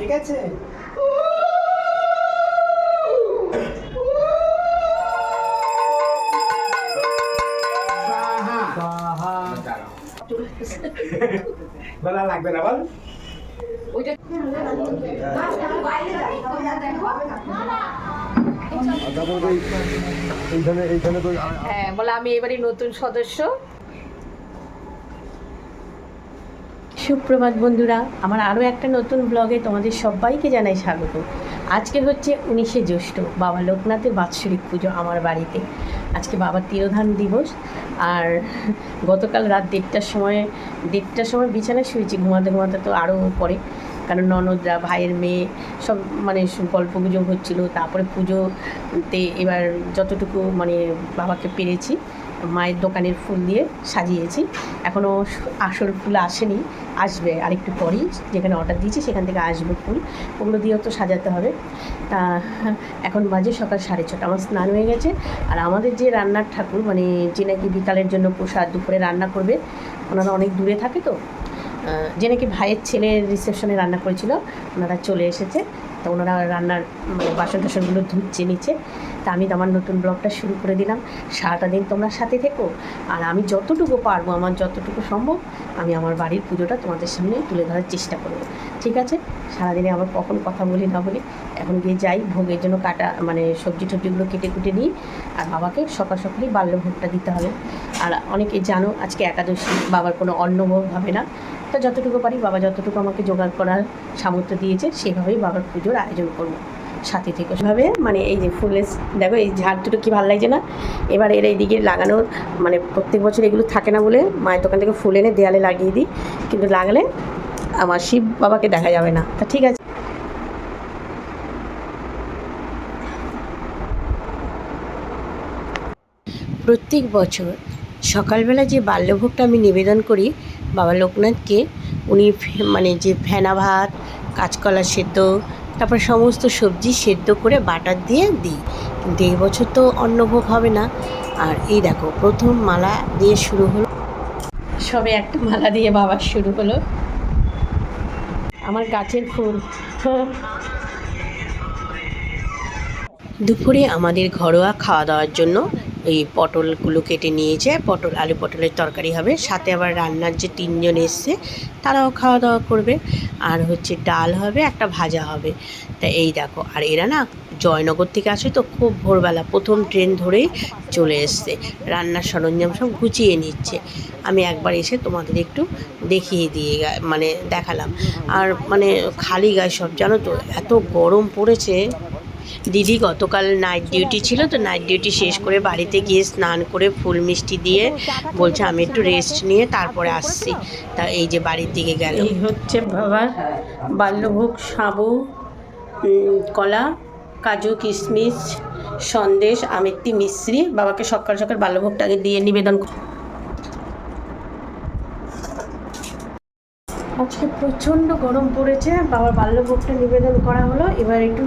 ঠিক আছে। বেলা লাগবে না বল হ্যাঁ বলে আমি এবারই নতুন সদস্য সুপ্রভাত বন্ধুরা, আমার আরও একটা নতুন ব্লগে তোমাদের সবাইকে জানাই স্বাগত। আজকে হচ্ছে উনিশে জ্যৈষ্ঠ, বাবা লোকনাথের বাৎসরিক পুজো আমার বাড়িতে। আজকে বাবার তিরোধান দিবস, আর গতকাল রাত দেড়টার সময় দেড়টার সময় বিছানায় শুয়েছি, ঘুমাতে ঘুমাতে তো আরও পরে। কারণ ননদরা, ভাইয়ের মেয়ে, সব মানে গল্প গুজব হচ্ছিল, তারপরে পুজোতে এবার যতটুকু মানে বাবাকে পেরেছি, মায়ের দোকানের ফুল দিয়ে সাজিয়েছি। এখনও আসল ফুল আসেনি আসবে আরেকটু পরেই, যেখানে অর্ডার দিয়েছি সেখান থেকে আসবে ফুল। ওগুলো দিয়েও তো সাজাতে হবে। তা, এখন বাজে সকাল সাড়ে ছটা। আমার স্নান হয়ে গেছে। আর আমাদের যে রান্নার ঠাকুর মানে যে নাকি বিকালের জন্য প্রসাদ, দুপুরে রান্না করবে, ওনারা অনেক দূরে থাকে তো। যে নাকি ভাইয়ের ছেলের রিসেপশনে রান্না করেছিল, ওনারা চলে এসেছে। তো ওনারা রান্নার মানে বাসন টাসনগুলো ধুচ্ছে, নিচে। তা আমি আমার নতুন ব্লগটা শুরু করে দিলাম। সারাটা দিন তোমরা সাথে থেকো। আর আমি যতটুকু পারব, আমার যতটুকু সম্ভব, আমি আমার বাড়ির পুজোটা তোমাদের সামনে তুলে ধরার চেষ্টা করব। ঠিক আছে? সারাদিনে আবার কখন কথা বলি, না বলি। এখন গিয়ে যাই, ভোগের জন্য কাটা মানে সবজি টবজিগুলো কেটে কুটে নিই। আর বাবাকে সকাল সকালেই বাল্যভোগটা দিতে হবে। আর অনেকে জানো, আজকে একাদশী, বাবার কোনো অন্নভোগ হবে না। তো যতটুকু পারি, বাবা যতটুকু আমাকে জোগাড় করার সামর্থ্য দিয়েছে, সেভাবেই বাবার পুজোর আয়োজন করব। সাথে থেকে। সেভাবে মানে এই যে ফুলের দেখো এই ঝাড় দুটো কি ভালো লাগছে না? এবার এর এইদিকে লাগানোর মানে প্রত্যেক বছর এগুলো থাকে না বলে মায়ের দোকান থেকে ফুল এনে দেয়ালে লাগিয়ে দিই। কিন্তু লাগলে আমার শিব বাবাকে দেখা যাবে না। তা ঠিক আছে। প্রত্যেক বছর সকালবেলা যে বাল্যভোগটা আমি নিবেদন করি বাবা লোকনাথকে, উনি মানে যে ফেনা ভাত, কাঁচকলা সেদ্ধ তারপর সমস্ত সবজি সেদ্ধ করে বাটার দিয়ে দিই। কিন্তু এই বছর তো অন্নভোগ হবে না। আর এই দেখো, প্রথম মালা দিয়ে শুরু হলো। সবে একটা মালা দিয়ে বাবার শুরু হলো। আমার গাছের ফুল। দুপুরে আমাদের ঘরোয়া খাওয়া দাওয়ার জন্য এই পটলগুলো কেটে নিয়েছে। পটল, আলু পটলের তরকারি হবে। সাথে আবার রান্নার যে তিনজন এসছে, তারাও খাওয়া দাওয়া করবে। আর হচ্ছে ডাল হবে, একটা ভাজা হবে। তা এই দেখো, আর এরা না জয়নগর থেকে আসে তো খুব ভোরবেলা। প্রথম ট্রেন ধরেই চলে এসছে। রান্নার সরঞ্জাম সব গুছিয়ে নিচ্ছে। আমি একবার এসে তোমাদের একটু দেখিয়ে দিয়ে মানে দেখালাম। আর মানে খালি গায়ে সব, জানো তো, এত গরম পড়েছে। দিদি গতকাল নাইট ডিউটি ছিল, তো নাইট ডিউটি শেষ করে বাড়িতে গিয়ে স্নান করে ফুল মিষ্টি দিয়ে বলছে, আমি একটু রেস্ট নিয়ে তারপরে আসছি। তা এই যে বাড়ির দিকে গেল। এই হচ্ছে বাবার বাল্যভোগ সাবু কলা, কাজু, কিশমিশ, সন্দেশ, আমেত্তি, মিশ্রি। বাবাকে সকাল সকাল বাল্যভোগটাকে দিয়ে নিবেদন আজকে প্রচণ্ড গরম পড়েছে। বাবার বাল্যভোগটা নিবেদন করা হলো। এবার একটু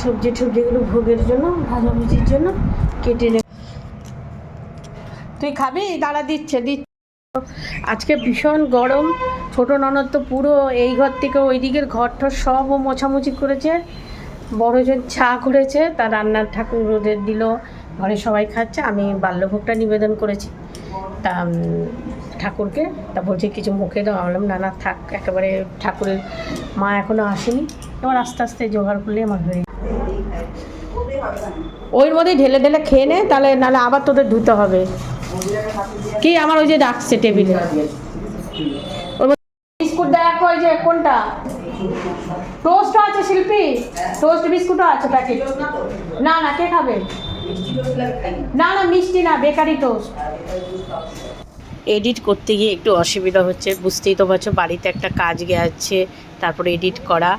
সবজি টবজিগুলো ভোগের জন্য ভাজাভুজির জন্য কেটে নে তুই খাবি? দাঁড়া, দিচ্ছে দিচ্ছে। আজকে ভীষণ গরম। ছোট ননদ তো পুরো এই ঘর থেকে ওই দিকের ঘরটা সব ও মোছামুছি করেছে। বড়জন চা করেছে, তার রান্নার ঠাকুর রোদের দিল, ঘরে সবাই খাচ্ছে। আমি বাল্যভোগটা নিবেদন করেছি। তা ঠাকুরকে। তা বলছে, কিছু মুখে দাও। বললাম, না না, থাক, একেবারে ঠাকুরের মা এখনও আসেনি। এবার আস্তে আস্তে জোগাড় করলে আমার হয়ে। ওর মধ্যে ঢেলে ঢেলে খেয়ে নে, তাহলে নাহলে আবার তোদের ধুতে হবে। কি আমার ওই যে ডাকছে টেবিলে? ওর মধ্যে বিস্কুট দেখো, ওই যে কোনটা? টোস্টও আছে শিল্পী? টোস্ট বিস্কুটও আছে প্যাকেট না না, কে খাবে? না না, মিষ্টি না, বেকারি টোস্ট এডিট করতে গিয়ে একটু অসুবিধা হচ্ছে। বুঝতেই তো পারছ বাড়িতে একটা কাজ গেছে তারপরে এডিট করা।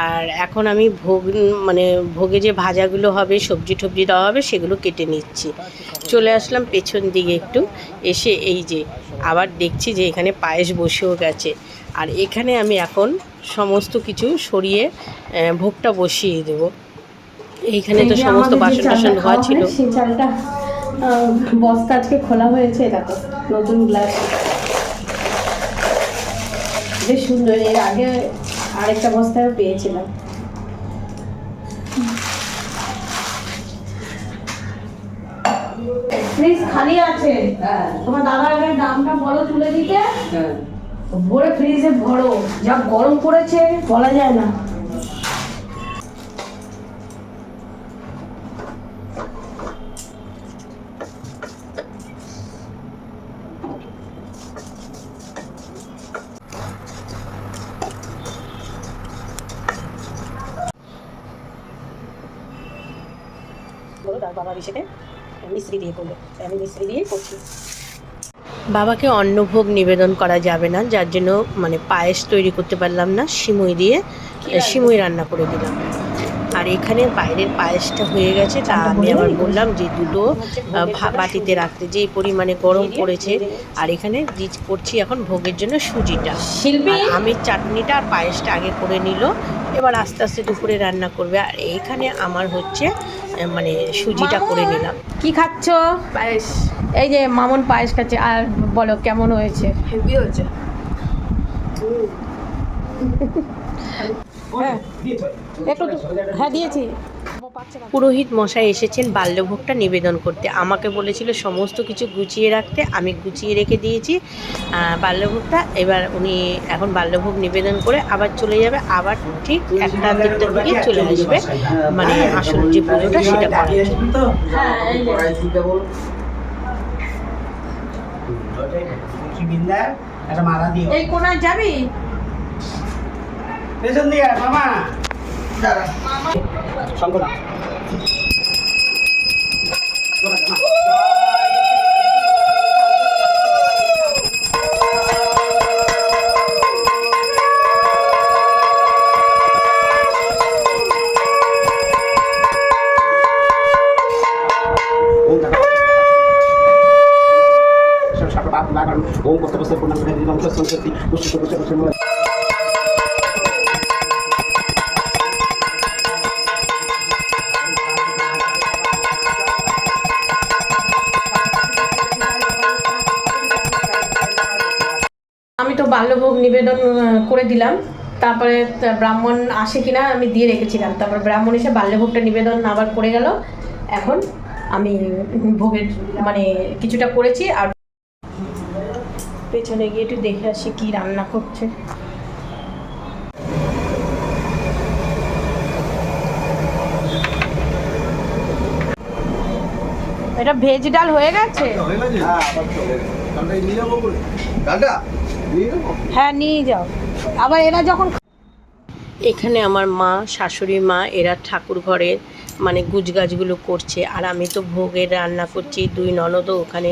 আর এখন আমি ভোগ মানে ভোগে যে ভাজাগুলো হবে সবজি টবজি দেওয়া হবে সেগুলো কেটে নিচ্ছি। চলে আসলাম পেছন দিকে একটু এসে এই যে আবার দেখছি যে এখানে পায়েস বসেও গেছে। আর এখানে আমি এখন সমস্ত কিছু সরিয়ে ভোগটা বসিয়ে দেবো। এইখানে তো সমস্ত বাসন টাসন ধোয়া ছিল। বস্তা আজকে খোলা হয়েছে দেখো নতুন গ্লাস বেশ সুন্দর এর আগে আরেকটা বস্তাও পেয়েছিলাম। ফ্রিজ খালি আছে। তোমার দাদা আগে দামটা বলো তুলে দিতে। ভরে ফ্রিজে ভরো। যা গরম পড়েছে বলা যায় না। বলো তার বাবা হিসেবে মিস্ত্রি দিয়ে করল। আমি মিস্ত্রি দিয়েই করছি। বাবাকে অন্নভোগ নিবেদন করা যাবে না যার জন্য মানে পায়েস তৈরি করতে পারলাম না সিমুই দিয়ে সিমুই রান্না করে দিলাম। আর এখানে বাইরের পায়েসটা হয়ে গেছে তা আমি আবার বললাম যে দুটো বাটিতে রাখতে যে পরিমাণে গরম পড়েছে। আর এখানে করছি এখন ভোগের জন্য সুজিটা। আমের চাটনিটা আর পায়েসটা আগে করে নিল এবার আস্তে আস্তে দুপুরে রান্না করবে। আর এইখানে আমার হচ্ছে মানে সুজিটা করে নিলাম। কি খাচ্ছ? পায়েস। এই যে মামন পায়েস খাচ্ছে আর বলো কেমন হয়েছে? হেভি হয়েছে। হ্যাঁ। একটু হ্যাঁ দিয়েছি। পুরোহিত মশাই এসেছেন বাল্যভোগটা নিবেদন করতে। আমাকে বলেছিল সমস্ত কিছু গুছিয়ে রাখতে। আমি গুছিয়ে রেখে দিয়েছি বাল্যভোগটা। এবার উনি এখন বাল্যভোগ নিবেদন করে আবার চলে যাবে। আবার ঠিক একটা দেড়টার দিকে চলে আসবে। মানে আসল যে পুজোটা সেটা করার জন্য। হ্যাঁ। এই যে। বিন্দার একটা মালা দিও এই কোনায় যাবি পেছন দিকে মামা শঙ্কর ओम আমি তো বাল্যভোগ নিবেদন করে দিলাম। তারপরে ব্রাহ্মণ আসে কিনা আমি দিয়ে রেখেছিলাম। তারপর ব্রাহ্মণ এসে বাল্যভোগটা নিবেদন আবার করে গেল। এখন আমি ভোগের মানে কিছুটা করেছি আর পেছনে গিয়ে একটু দেখে আসি কি রান্না করছে। এটা ভেজ ডাল হয়ে গেছে? হ্যাঁ নিয়ে যাও। আবার এরা যখন এখানে আমার মা শাশুড়ি মা এরা ঠাকুর ঘরের মানে গুজগাছগুলো করছে, আর আমি তো ভোগের রান্না করছি, দুই ননদও ওখানে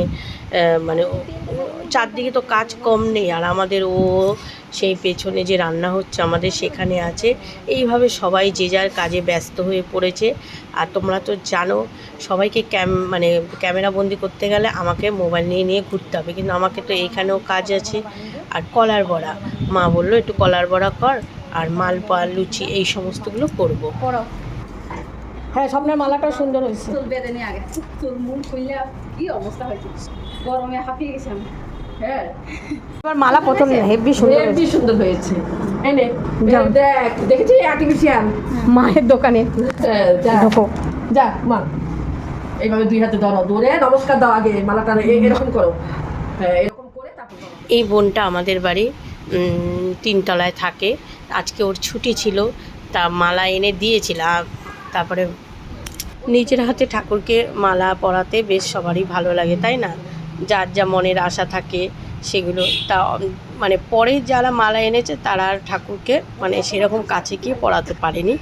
মানে চারদিকে তো কাজ কম নেই, আর আমাদের ও সেই পেছনে যে রান্না হচ্ছে আমাদের সেখানে আছে। এইভাবে সবাই যে যার কাজে ব্যস্ত হয়ে পড়েছে। আর তোমরা তো জানো, সবাইকে ক্যাম মানে ক্যামেরা বন্দি করতে গেলে আমাকে মোবাইল নিয়ে নিয়ে ঘুরতে হবে। কিন্তু আমাকে তো এইখানেও কাজ আছে। আর কলার বড়া, মা বলল, একটু কলার বড়া কর, আর মালপা লুচি, এই সমস্তগুলো করব। হ্যাঁ স্বপ্নের মালাটা সুন্দর হয়েছে। চুল বেঁধে নিয়ে আগে। চুল মুল খুললে কি অবস্থা হয়েছে? গরমে হাঁপিয়ে গেছি আমি। হ্যাঁ। এবার মালা প্রথম হেভি সুন্দর হেভি সুন্দর হয়েছে। দেখ দেখেছি আর্টিফিশিয়াল মায়ের দোকানে। যা। ঢোকো যা মা। এইভাবে দুই হাতে ধরো। দূরে নমস্কার দাও আগে মালাটা এরকম করো। হ্যাঁ এরকম করে তারপর এই বোনটা আমাদের বাড়ি উম, তিনতলায় থাকে। আজকে ওর ছুটি ছিল তা মালা এনে দিয়েছিলাম তারপরে নিজের হাতে ঠাকুরকে মালা পরাতে বেশ সবারই ভালো লাগে, তাই না? যার যা মনের আশা থাকে সেগুলো তা মানে পরে যারা মালা এনেছে তারা ঠাকুরকে মানে সেরকম কাছে গিয়ে পড়াতে পারেনি।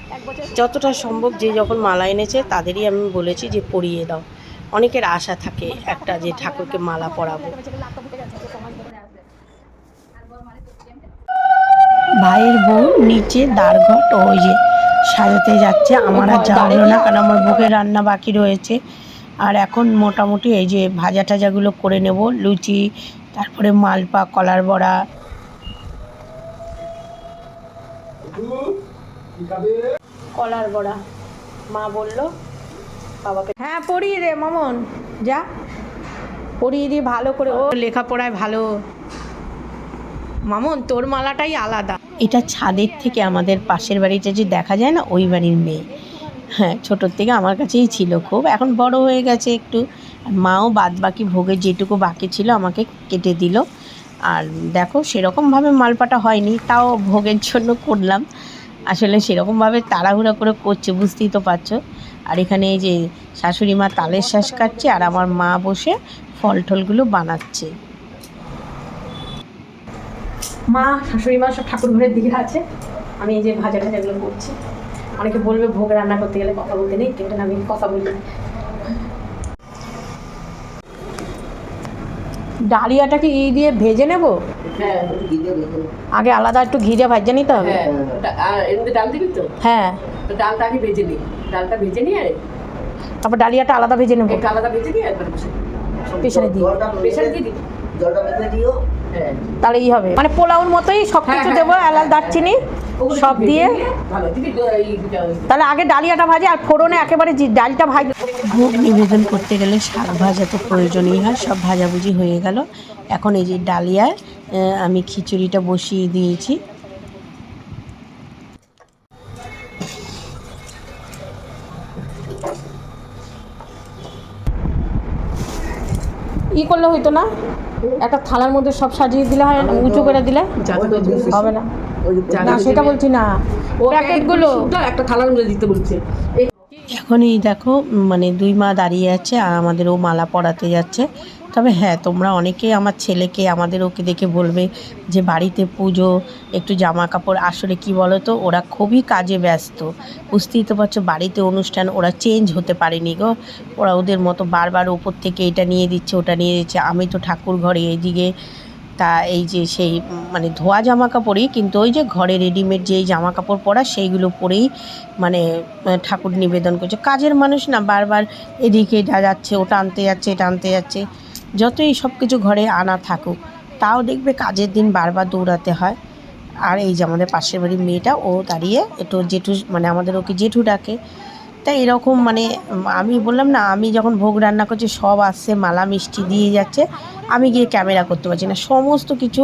যতটা সম্ভব যে যখন মালা এনেছে তাদেরই আমি বলেছি যে পরিয়ে দাও। অনেকের আশা থাকে একটা যে ঠাকুরকে মালা পরাবো। ভাইয়ের বউ নিচে দাঁড়ঘট ওই যে সাজাতে যাচ্ছে আমার আর যাওয়া হলো না কারণ আমার বুকের রান্না বাকি রয়েছে। আর এখন মোটামুটি এই যে ভাজা টাজাগুলো করে নেব লুচি তারপরে মালপা কলার বড়া। কলার বড়া। মা বলল বাবাকে হ্যাঁ পড়িয়ে দে মামন যা। পড়িয়ে দিয়ে ভালো করে ও লেখাপড়ায় ভালো। মামন, তোর মালাটাই আলাদা। এটা ছাদের থেকে আমাদের পাশের বাড়িটা যে দেখা যায় না, ওই বাড়ির মেয়ে। হ্যাঁ ছোটোর থেকে আমার কাছেই ছিল খুব। এখন বড় হয়ে গেছে একটু। মাও বাদ বাকি ভোগের যেটুকু বাকি ছিল আমাকে কেটে দিল। আর দেখো, সেরকমভাবে মালপাটা হয়নি, তাও ভোগের জন্য করলাম। আসলে সেরকমভাবে তাড়াহুড়া করে করছে, বুঝতেই তো পারছ। আর এখানে এই যে শাশুড়ি মা তালের শ্বাস কাটছে, আর আমার মা বসে ফল টলগুলো বানাচ্ছে। মা শাশুড়ি মা সব ঠাকুর ঘরের দিকে আছে। আমি এই যে ভাজা ভাজাগুলো করছি। অনেকে বলবে ভোগ রান্না করতে গেলে কথা বলতে নেই কিন্তু আমি কথা বলি। ডালিয়াটাকে ই দিয়ে ভেজে নেব? হ্যাঁ আগে আলাদা একটু ঘি দিয়ে ভাজে নিতে হবে? হ্যাঁ ওটা- এর মধ্যে ডাল দিবি তো? হ্যাঁ। তো ডালটা আগে ভেজে নি ডালটা ভেজে নিয়ে তারপর ডালিয়াটা আলাদা ভেজে নেব? একটু আলাদা ভেজে নিয়ে একবার বসে। প্রেশারে দিয়ে। দিবি জলটা বেঁধে দিও হ্যাঁ তাহলে ই হবে। মানে পোলাওর মতোই সব হ্যাঁ, কিছু হ্যাঁ, দেবো হ্যাঁ, এলাচ দারচিনি সব দিয়ে। ভালো দিবি তো এই দুটা ওই তাহলে আগে ডালিয়াটা ভাজে আর ফোড়নে একেবারে যে ডালটা ভাজে ভোগ নিবেদন করতে গেলে শাক ভাজা তো প্রয়োজনই হয় সব ভাজাভুজি হয়ে গেল। এখন এই যে ডালিয়ায় আমি খিচুড়িটা বসিয়ে দিয়েছি। ই করলে হইতো না? একটা থালার মধ্যে সব সাজিয়ে দিলে হয় না উঁচু করে দিলে। হবে না। না সেটা বলছি না। ও প্যাকেটগুলো একটা থালার মধ্যে দিতে বলছে। এখনই দেখো মানে দুই মা দাঁড়িয়ে আছে আর আমাদেরও মালা পড়াতে যাচ্ছে। তবে হ্যাঁ তোমরা অনেকেই আমার ছেলেকে, আমাদের ওকে দেখে বলবে যে বাড়িতে পুজো, একটু জামা কাপড় আসলে কি বলো তো ওরা খুবই কাজে ব্যস্ত। বুঝতেই তো পারছ, বাড়িতে অনুষ্ঠান ওরা চেঞ্জ হতে পারেনি গো। ওরা ওদের মতো বারবার ওপর থেকে এটা নিয়ে দিচ্ছে, ওটা নিয়ে দিচ্ছে। আমি তো ঠাকুর ঘরে এইদিকে, তা এই যে সেই মানে ধোয়া জামা কাপড়ই কিন্তু ওই যে ঘরে রেডিমেড যেই জামা কাপড় পরা, সেইগুলো পরেই মানে ঠাকুর নিবেদন করছে। কাজের মানুষ না, বারবার এদিকে যাচ্ছে, ওটা আনতে যাচ্ছে, এটা আনতে যাচ্ছে। যতই সব কিছু ঘরে আনা থাকুক, তাও দেখবে কাজের দিন বারবার দৌড়াতে হয়। আর এই যে আমাদের পাশের বাড়ির মেয়েটা, ও দাঁড়িয়ে একটু জেঠু মানে আমাদের ওকে জেঠু ডাকে। তাই এরকম মানে আমি বললাম না, আমি যখন ভোগ রান্না করছি, সব আসছে, মালা মিষ্টি দিয়ে যাচ্ছে। আমি গিয়ে ক্যামেরা করতে পারছি না। সমস্ত কিছু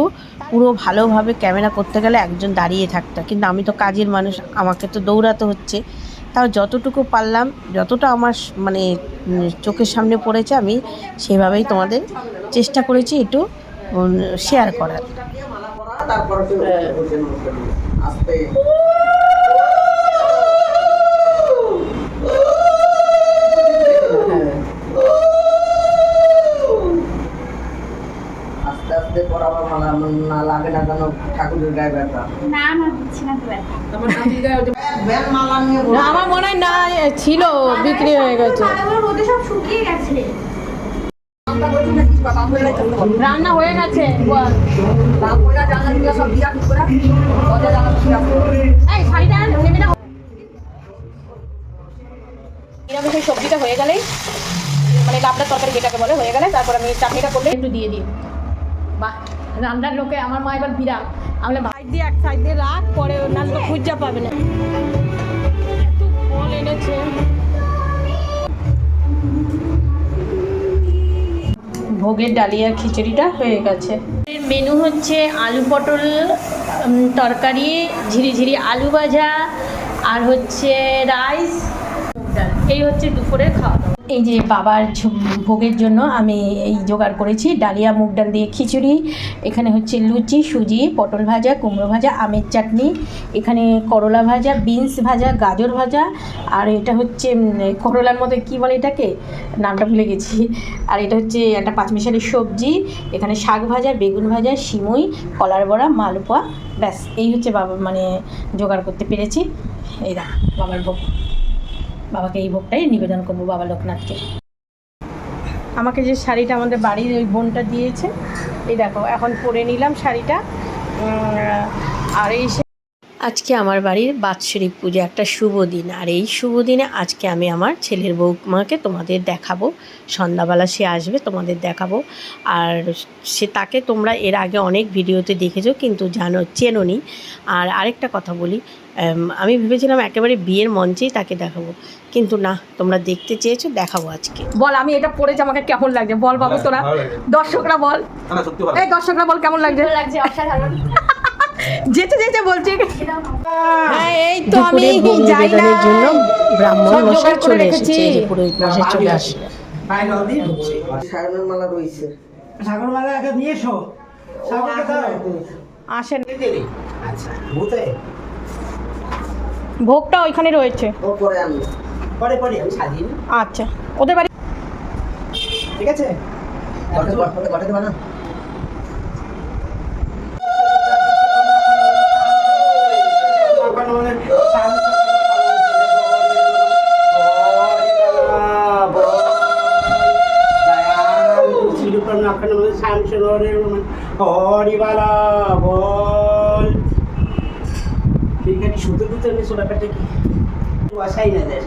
পুরো ভালোভাবে ক্যামেরা করতে গেলে একজন দাঁড়িয়ে থাকতো কিন্তু আমি তো কাজের মানুষ, আমাকে তো দৌড়াতে হচ্ছে। তাও যতটুকু পারলাম যতটা আমার মানে চোখের সামনে পড়েছে আমি সেভাবেই তোমাদের চেষ্টা করেছি একটু শেয়ার করার তারপরে তো আস্তে আস্তে আস্তে পড়াবার মালা না লাগে না যেন ঠাকুরের গায়ে ব্যথা। না না দিচ্ছি না তো ব্যথা। আমার মনে হয় না ছিল বিক্রি হয়ে গেছে। রোদে সব শুকিয়ে গেছে। রান্না হয়ে গেছে সবজিটা হয়ে গেলেই মানে লাবড়ার তরকারি যেটাকে বলে হয়ে গেলে তারপর আমি চাটনিটা করলে একটু দিয়ে দিই। বা রান্নার লোকে আমার মা এবার বিরাম আমি সাইড দিয়ে এক সাইড দিয়ে রাখ পরে নাহলে তো খুঁজা পাবে না। এত ফল এনেছে। ভোগের ডালিয়া খিচুড়িটা হয়ে গেছে। মেনু হচ্ছে আলু পটল তরকারি ঝিরিঝিরি আলু ভাজা আর হচ্ছে রাইস এই হচ্ছে দুপুরের খাওয়া। এই যে বাবার ভোগের জন্য আমি এই জোগাড় করেছি। ডালিয়া, মুগ ডাল দিয়ে খিচুড়ি, এখানে হচ্ছে লুচি, সুজি, পটল ভাজা, কুমড়ো ভাজা, আমের চাটনি, এখানে করলা ভাজা, বিনস ভাজা, গাজর ভাজা, আর এটা হচ্ছে করলার মধ্যে কী বলে এটাকে? নামটা ভুলে গেছি। আর এটা হচ্ছে একটা পাঁচমিশালি সবজি, এখানে শাক ভাজা, বেগুন ভাজা, সিমুই, কলার বড়া, মালপোয়া, ব্যাস। এই হচ্ছে বাবা মানে জোগাড় করতে পেরেছি। এই দেখ, বাবার ভোগ। বাবাকে এই ভোগটাই নিবেদন করব বাবা লোকনাথকে। আমাকে যে শাড়িটা আমাদের বাড়ির ওই বোনটা দিয়েছে, এই দেখো, এখন পরে নিলাম শাড়িটা। আর এই আজকে আমার বাড়ির বাৎসরিক পুজো, একটা শুভ দিন। আর এই শুভ দিনে আজকে আমি আমার ছেলের বৌমাকে তোমাদের দেখাবো। সন্ধ্যাবেলা সে আসবে, তোমাদের দেখাবো। আর সে তাকে তোমরা এর আগে অনেক ভিডিওতে দেখেছ, কিন্তু জানো, চেনোনি। আর আরেকটা কথা বলি আমি ভেবেছিলাম একেবারে বিয়ের মঞ্চেই তাকে দেখাবো। কিন্তু না তোমরা দেখতে চেয়েছো দেখাবো আজকে। বল আমি এটা পরেছি আমাকে কেমন লাগছে? বল বাবু তোরা। দর্শকরা বল। এই দর্শকরা বল কেমন লাগছে? লাগছে অসাধারণ। যেতে যেতে বলছে। হ্যাঁ এই তো আমি যাই না। জন্য ব্রাহ্মণ মশাই চলে। এসেছে এই যে পুরোহিত মশাই চলে আসছে। সায়নের মালা রয়েছে। ঠাকুরমালা নিয়ে এসো। ঠাকুরকে আসেন। আচ্ছা ভূতে। ভোগটা ওইখানে রয়েছে। পরে পরে পরে আমি সাজিয়ে আচ্ছা। ওদের বাড়ি ঠিক আছে? ঘটে ঘটে ঘটে দেবা হরিবালা বল। টুতে এমনি ব্যাপারটা কি? বসাই না দেশ।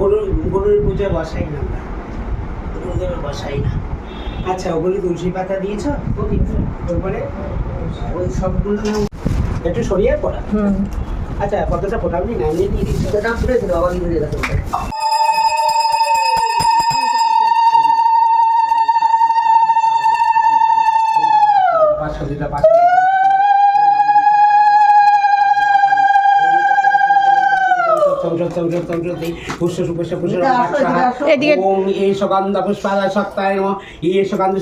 গরুর গরুর পুজো বসাই না আমরা। গরুদের বসাই না। আচ্ছা ওগুলি তুলসী পাতা দিয়েছ? তারপরে ওই সবগুলো একটু সরিয়ে পড়া। আচ্ছা কতটা ফোটাবি না এমনি দিয়ে দিচ্ছি সেটা ফুটেছিল আবার ইংরেজি পুষ্প পুষ্প পুষ্প এদিকে এই সগন্ধ পুষ্পাদা সত্তায় এই সগন্ধ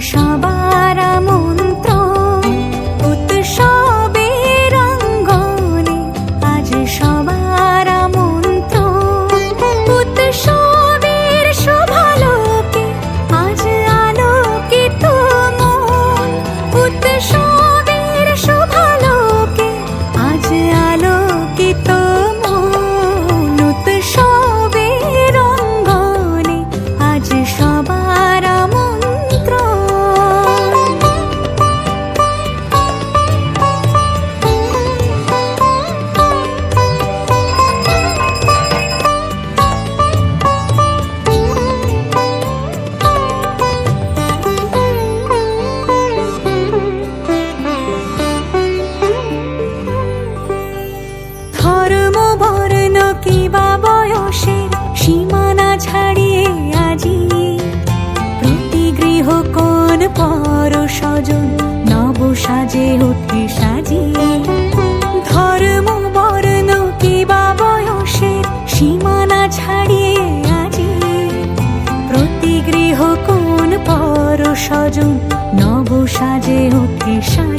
সবার কোন পর স্বজন নব সাজে, উঠে সাজিয়ে। ধর্ম বর্ণ কিবা বয়সের সীমানা ছাড়িয়ে আজি। প্রতি গৃহ কোন পর স্বজন নব সাজে, উঠে সাজিয়ে।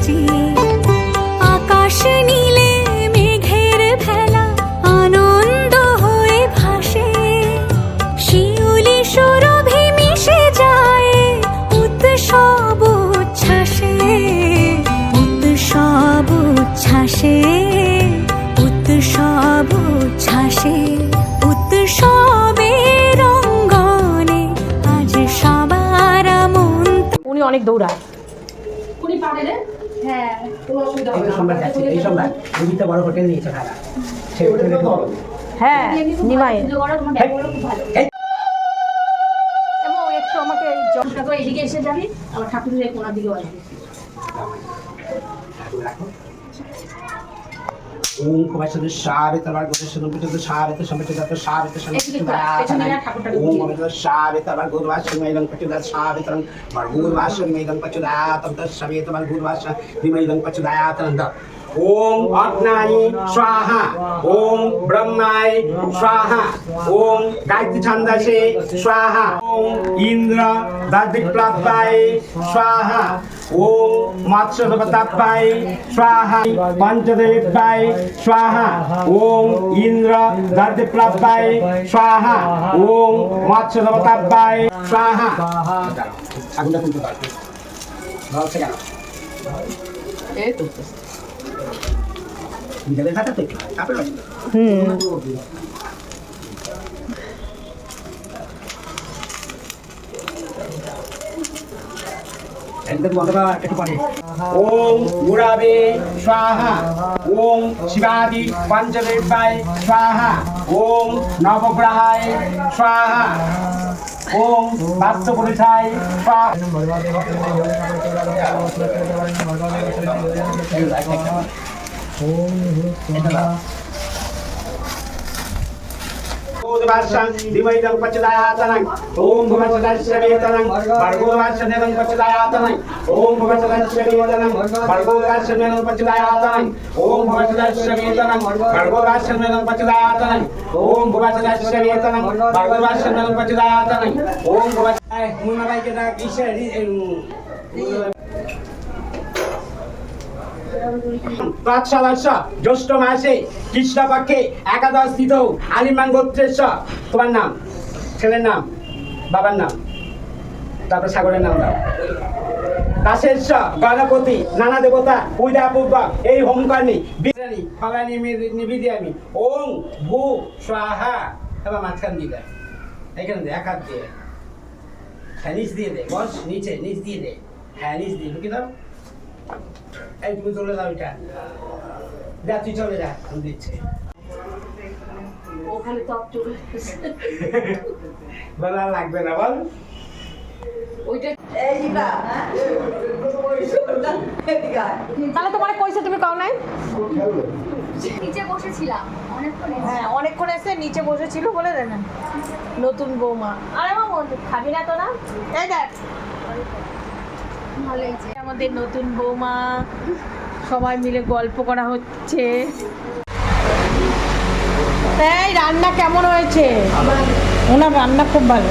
উনি অনেক দৌড়ায়। হ্যাঁ। এই সোমবার যাচ্ছি। এই সোমবার রুবিতে বড় হোটেল নিয়েছে ভাড়া। সেই হোটেলে হ্যাঁ নিমাই। একটু আমাকে জল ঠাকুর এদিকে এসে যাবি আবার ঠাকুরের এই কোনার দিকেও আসবি। সমিত ওম কবাসদ সারে তবার গুরবাস মেদং পচুদা সারে তং বার গুরবাস মেদং পচুদা তম তস সবে তবার গুরবাস মেদং পচুদা তং ওম অগ্নায় স্বাহা ওম ব্রহ্মায় স্বাহা ওম গায়ত্রী ছন্দাসে স্বাহা ওম ইন্দ্র দাদিপ্রাপ্তায় স্বাহা ওম মৎস্যদেবতাপ্পায় স্বাহা পঞ্চদেবায় স্বাহা ওম ইন্দ্র দাদিপ্রাপ্তায় স্বাহা ওম মৎস্যদেবতাপ্পায় স্বাহা আগুনটা তুলতে পারবে ভালো কেন এই তো বিকেলের খাতা তো একটু তারপরে একদম বন্ধ কর ওম গুরাবে স্বাহা ওম শিবাদি পঞ্চদেবায় স্বাহা ওম নবগ্রহায় স্বাহা ওম বাস্তপুরুষায় স্বাহা। भूतभाषं दिवैदं पचदायातनं। ॐ भुवचदश्रवेतनं भर्गोदाश्रमेदं पचदायातनं। ॐ भुवचदश्रवेतनं भर्गोदाश्रमेदं पचदायातनं। ॐ भुवचदश्रवेतनं भर्गोदाश्रमेदं पचदायातनं। ॐ भुवचदश्रवेतनं भर्गोदाश्रमेदं पचदायातनं। ॐ भुवचदाय मुन्नाबाई के दाग ईश्वर তৎসদস্য জ্যৈষ্ঠ মাসে কৃষ্ণপক্ষে একাদশ স্থিত আলিমান গোত্রেশ্ব। তোমার নাম? ছেলের নাম? বাবার নাম? তারপর সাগরের নাম দাও। দাসেশ্ব গণপতি নানা দেবতা, পূজা পূর্বক এই হোমকর্ণী বিরানি ফলানি নিবিদি আমি। ওং ভূ স্বাহা। এবার মাঝখান দিয়ে দেয়। এখানে দে এক হাত দিয়ে। হ্যাঁ নিচ দিয়ে দে, বস, নিচে, নিচ দিয়ে দে। হ্যাঁ নিচ দিয়ে ঢুকে দাও। এই তুমি চলে যাও এটা। যা তুই চলে যা আমি দিচ্ছি। ওখানে তো চলে বলা লাগবে না বল। ওইটা। তাহলে তোমার পয়সা তুমি কাও নাই? নিচে বসেছিলাম। অনেকক্ষণ হ্যাঁ অনেকক্ষণ এসে নিচে বসেছিল বলে নতুন বৌমা। আরে খাবি না তো না? এই দেখ। আমাদের নতুন বৌমা, সবাই মিলে গল্প করা হচ্ছে। এই, রান্না কেমন হয়েছে? ওনার রান্না খুব ভালো।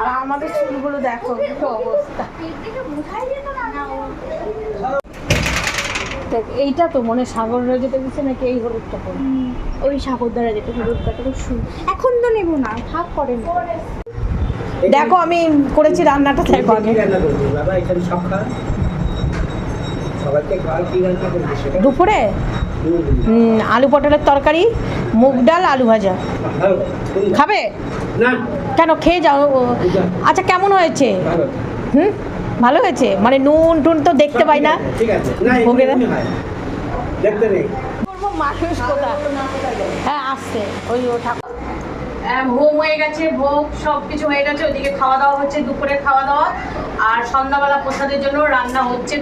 আর আমাদের চুলগুলো দেখো অবস্থা পেট থেকে বোঝাই যেত না না ও দেখ এইটা তো মনে সাগর রয়ে যেতে দিচ্ছে নাকি এই হলুদটা পরে ওই সাগর দ্বারা যেটা হলুদটা খুব সুন্দর। এখন তো নেব না ভাগ করেন দেখো আমি করেছি রান্নাটা দেখো আগে। দুপুরে? আলু পটলের তরকারি মুগ ডাল আলু ভাজা। খাবে? না। কেন খেয়ে যাও। ও- আচ্ছা কেমন হয়েছে? হুম? ভালো হয়েছে? মানে নুন টুন তো দেখতে পাই না। ঠিক আছে। হয়। দেখতে নেই। করব মানুষ কোথায় হ্যাঁ আসছে। ওই ও ঠাকুর। ভোগ হয়ে গেছে ভোগ সব কিছু হয়ে গেছে। ওইদিকে খাওয়া দাওয়া হচ্ছে দুপুরে খাওয়া দাওয়া। আর সন্ধ্যাবেলা প্রসাদের জন্য রান্না হচ্ছে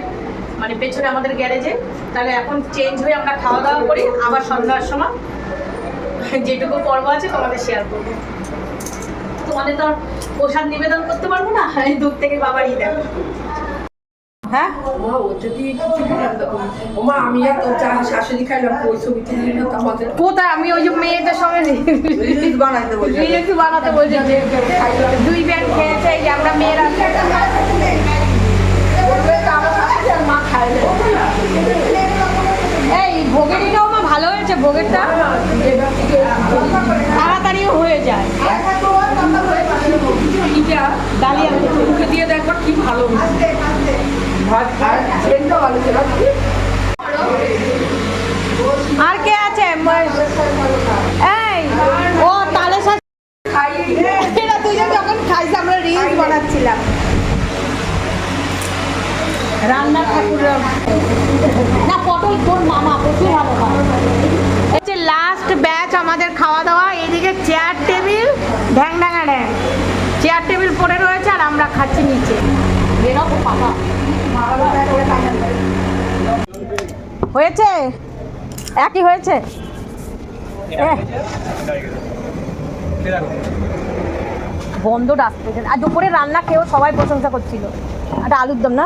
মানে পেছনে আমাদের গ্যারেজে। তাহলে এখন চেঞ্জ হয়ে আমরা খাওয়া দাওয়া করি আবার সন্ধ্যার সময়। যেটুকু পর্ব আছে তোমাদের শেয়ার করব। তোমাদের তো আর প্রসাদ নিবেদন করতে পারব না? এই দূর থেকে বাবারই দেখো। হ্যাঁ? ও যদি কিছু বললাম তো ওমা আমি আর তোর চা শাশুড়ি খাইলাম ওই ছবিতে দিলি না তো কোথায়? আমি ওই যে মেয়েটার সঙ্গে বলছি। বানাতে বলছি। দুই ব্যাগ খেয়েছে যে আমরা মেয়েরা আর কে আছে? এই, ও তালে এরা যখন খাইছে, আমরা রিলস বানাচ্ছিলাম। রান্নার ঠাকুর না, পটল তোর মামা প্রচুর ভালো হচ্ছে লাস্ট ব্যাচ আমাদের খাওয়া দাওয়া এদিকে চেয়ার টেবিল ঢ্যাং ঢ্যাঙা ঢ্যাং। চেয়ার টেবিল পড়ে রয়েছে আর আমরা খাচ্ছি নিচে। হয়েছে? একই হয়েছে? বন্ধ রাস্তা আর দুপুরে রান্না খেয়েও সবাই প্রশংসা করছিল। আর আলুর দম না?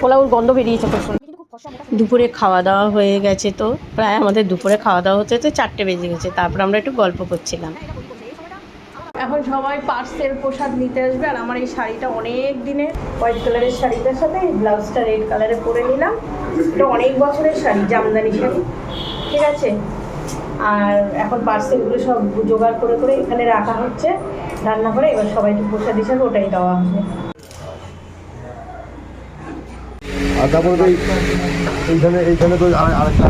পোলাউর গন্ধ বেরিয়েছে খুব। দুপুরে খাওয়া দাওয়া হয়ে গেছে তো। প্রায় আমাদের দুপুরে খাওয়া দাওয়া হতে হতে চারটে বেজে গেছে। তারপর আমরা একটু গল্প করছিলাম। এখন সবাই পার্সেল প্রসাদ নিতে আসবে আর আমার এই শাড়িটা অনেক দিনের, হোয়াইট কালারের শাড়িটার সাথে, এই ব্লাউজটা রেড কালারে পরে নিলাম। এটা অনেক বছরের শাড়ি, জামদানি শাড়ি। ঠিক আছে? আর এখন পার্সেলগুলো সব জোগাড় করে করে এখানে রাখা হচ্ছে। রান্না করে এবার সবাই একটু প্রসাদ হিসাবে ওটাই দেওয়া হবে। আর তারপরে এইখানে এইখানে তো আরেকটা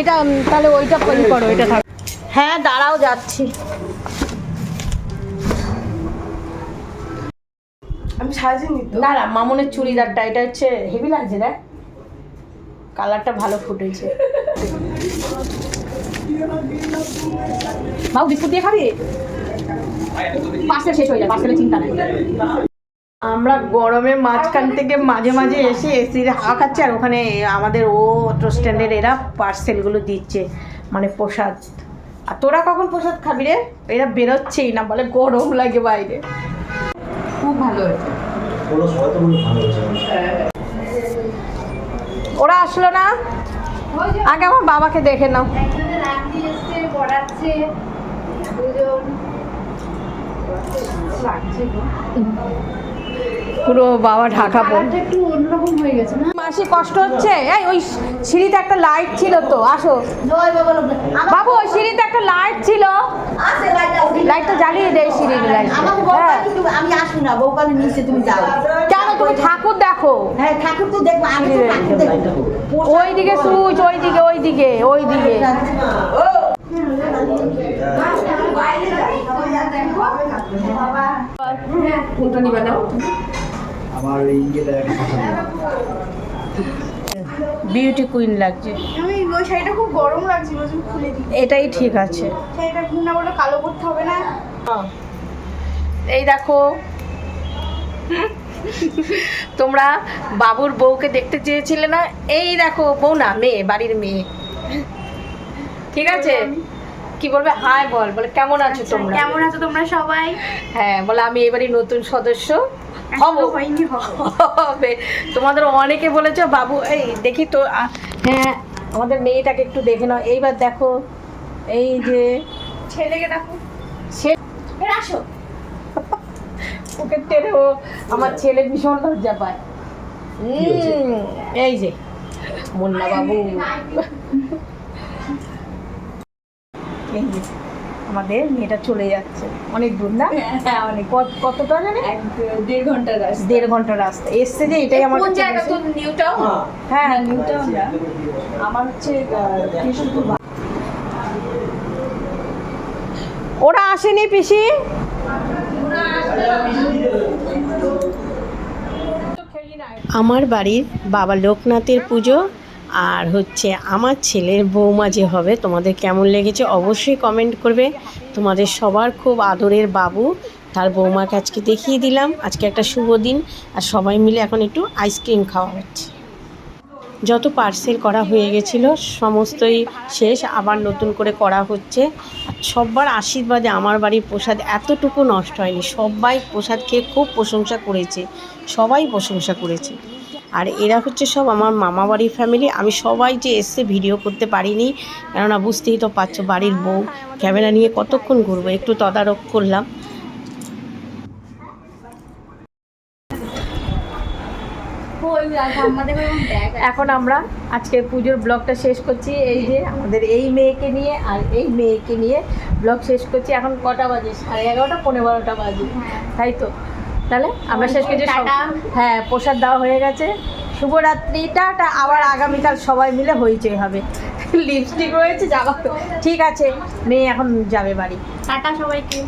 এটা তাহলে ওইটা ই করো এটা থাক। হ্যাঁ দাঁড়াও যাচ্ছি। আমি সাজিনি তো। দাঁড়া মামুনের চুড়িদারটা এটা হচ্ছে হেভি লাগছে দেখ। কালারটা ভালো ফুটেছে। বাবু বিস্কুট দিয়ে খাবি? পার্সেল শেষ হয়ে যায় পার্সেলের চিন্তা নেই। আমরা গরমের মাঝখান থেকে মাঝে মাঝে এসে এসির হাওয়া খাচ্ছি আর ওখানে আমাদের ও অটো স্ট্যান্ডের এরা পার্সেলগুলো দিচ্ছে মানে প্রসাদ। আর তোরা কখন প্রসাদ খাবি রে? এরা বেরোচ্ছেই না বলে গরম লাগে বাইরে। খুব ভালো হয়েছে। ওরা আসলো না? আগে আমার বাবাকে দেখে নাও। পুরো বাবা ঢাকা পড়ে। একটু অন্যরকম হয়ে গেছে না? মাসি কষ্ট হচ্ছে? এই ওই সিঁড়িতে একটা লাইট ছিল তো আসো। বাবু ওই সিঁড়িতে একটা লাইট ছিল। লাইটটা জ্বালিয়ে দেয় সিঁড়ির লাইট হ্যাঁ। আমি আসব না বউকালে নিচে তুমি যাও। কেন তুমি ঠাকুর দেখো? হ্যাঁ ঠাকুর তো দেখব আমি তো ঠাকুর দেখব। ওই দিকে সুইচ ওই দিকে ওই দিকে ওই দিকে কোনটা নিবে আমার। বিউটি কুইন লাগছে। আমি ওই শাড়িটা খুব গরম লাগছিল ওই খুলে দিই। এটাই ঠিক আছে। শাড়িটা ঘুরনা বলে কালো করতে হবে না। এই দেখো। তোমরা বাবুর বউকে দেখতে চেয়েছিলে না? এই দেখো বউ না মেয়ে বাড়ির মেয়ে। ঠিক আছে? কি বলবে? হাই বল বলে কেমন আছো তোমরা? কেমন আছো তোমরা সবাই? হ্যাঁ বলে আমি এবারই নতুন সদস্য হব। তোমাদের অনেকে বলেছ বাবু এই দেখি তো হ্যাঁ আমাদের মেয়েটাকে একটু দেখে নাও। এইবার দেখো এই যে ছেলেকে দেখো। সে এর আসো। ওকে টেনে ও আমার ছেলে ভীষণ লজ্জা পায়। এই যে মুন্না বাবু। আমাদের মেয়েটা চলে যাচ্ছে। অনেক দূর না? হ্যাঁ অনেক কতটা জানি দেড় ঘণ্টার রাস্তা। দেড় ঘণ্টা রাস্তা। এসছে যে এটাই আমার কোন জায়গা? তো নিউ টাউন হ্যাঁ। নিউ টাউন না আমার হচ্ছে কৃষ্ণপুর ওরা আসেনি পিসি? আমার বাড়ির বাবা লোকনাথের পুজো। আর হচ্ছে আমার ছেলের বৌমা যে হবে, তোমাদের কেমন লেগেছে অবশ্যই কমেন্ট করবে। তোমাদের সবার খুব আদরের বাবু, তার বৌমাকে আজকে দেখিয়ে দিলাম। আজকে একটা শুভ দিন আর সবাই মিলে এখন একটু আইসক্রিম খাওয়া হচ্ছে। যত পার্সেল করা হয়ে গেছিল, সমস্তই শেষ। আবার নতুন করে করা হচ্ছে। সব্বার আশীর্বাদে আমার বাড়ির প্রসাদ এতটুকু নষ্ট হয়নি। সবাই প্রসাদ খেয়ে খুব প্রশংসা করেছে। সবাই প্রশংসা করেছে। আর এরা হচ্ছে সব আমার মামা বাড়ির ফ্যামিলি আমি সবাই যে এসে ভিডিও করতে পারিনি, কেননা বুঝতেই তো পারছ বাড়ির বউ। ক্যামেরা নিয়ে কতক্ষণ ঘুরবো? একটু তদারক করলাম। এখন আমরা আজকের পুজোর ব্লগটা শেষ করছি। এই যে আমাদের এই মেয়েকে নিয়ে আর এই মেয়েকে নিয়ে ব্লগ শেষ করছি। এখন কটা বাজে? সাড়ে এগারোটা, পনেরো বারোটা বাজে। তাই তো? তাহলে আমরা শেষ করছি টাটা। হ্যাঁ প্রসাদ দেওয়া হয়ে গেছে। শুভরাত্রিটা আবার আগামীকাল সবাই মিলে হইচই হবে। লিপস্টিক রয়েছে যাওয়া ঠিক আছে মেয়ে এখন যাবে বাড়ি। টাটা সবাইকে।